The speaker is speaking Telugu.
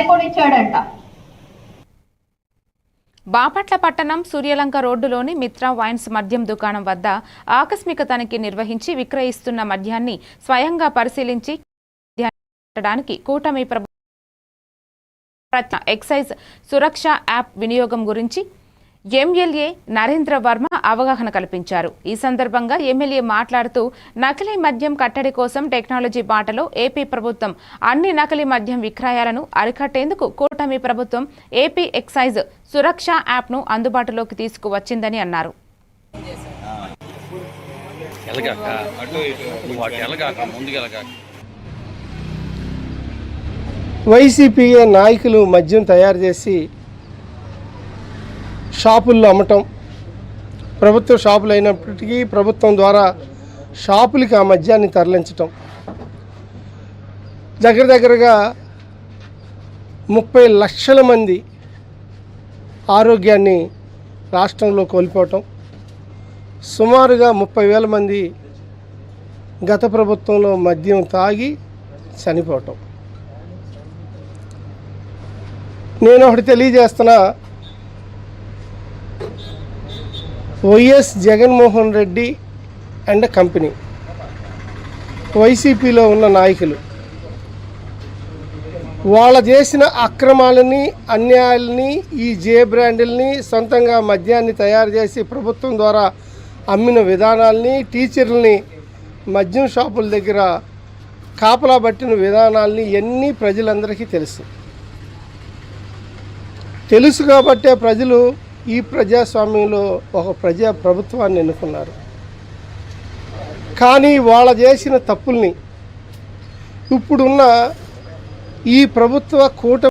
సరిపోనిచ్చాడంట బాపట్ల పట్టణం సూర్యలంక రోడ్డులోని మిత్ర వైన్స్ మద్యం దుకాణం వద్ద ఆకస్మిక తనిఖీ నిర్వహించి విక్రయిస్తున్న మద్యాన్ని స్వయంగా పరిశీలించి పెట్టడానికి కూటమి ప్రభు ఎక్సైజ్ సురక్ష యాప్ వినియోగం గురించి ఎమ్మెల్యే నరేంద్ర వర్మ అవగాహన కల్పించారు. ఈ సందర్భంగా ఎమ్మెల్యే మాట్లాడుతూ నకిలీ మద్యం కట్టడి కోసం టెక్నాలజీ బాటలో ఏపీ ప్రభుత్వం అన్ని నకిలీ మద్యం విక్రయాలను అరికట్టేందుకు కూటమి ప్రభుత్వం ఏపీ ఎక్సైజ్ సురక్ష యాప్ను అందుబాటులోకి తీసుకువచ్చిందని అన్నారు. వైసీపీ నాయకులు మద్యం తయారు చేసి షాపుల్లో అమ్మటం. ప్రభుత్వ షాపులు అయినప్పటికీ ప్రభుత్వం ద్వారా షాపులకి ఆ మద్యాన్ని తరలించటం. దగ్గర దగ్గరగా ముప్పై లక్షల మంది ఆరోగ్యాన్ని రాష్ట్రంలో కోల్పోవటం. సుమారుగా ముప్పై వేల మంది గత ప్రభుత్వంలో మద్యం తాగి చనిపోవటం. నేను ఒకటి తెలియజేస్తున్నా YS Jaganmohan Reddy and company. వైసీపీలో ఉన్న నాయకులు. వాళ్ళ చేసిన అక్రమాలని అన్యాయాలని ఈ జే బ్రాండుల్ని సొంతంగా మద్యాన్ని తయారు చేసి ప్రభుత్వం ద్వారా అమ్మిన విధానాల్ని టీచర్లని మద్యం షాపుల దగ్గర కాపలా పట్టిన విధానాల్ని ఎన్ని ప్రజలందరికీ తెలుసు. తెలుసు కాబట్టే ప్రజలు ఈ ప్రజాస్వామ్యంలో ఒక ప్రజా ప్రభుత్వాన్ని ఎన్నుకున్నారు. కానీ వాళ్ళ చేసిన తప్పుల్ని ఇప్పుడున్న ఈ ప్రభుత్వ కూట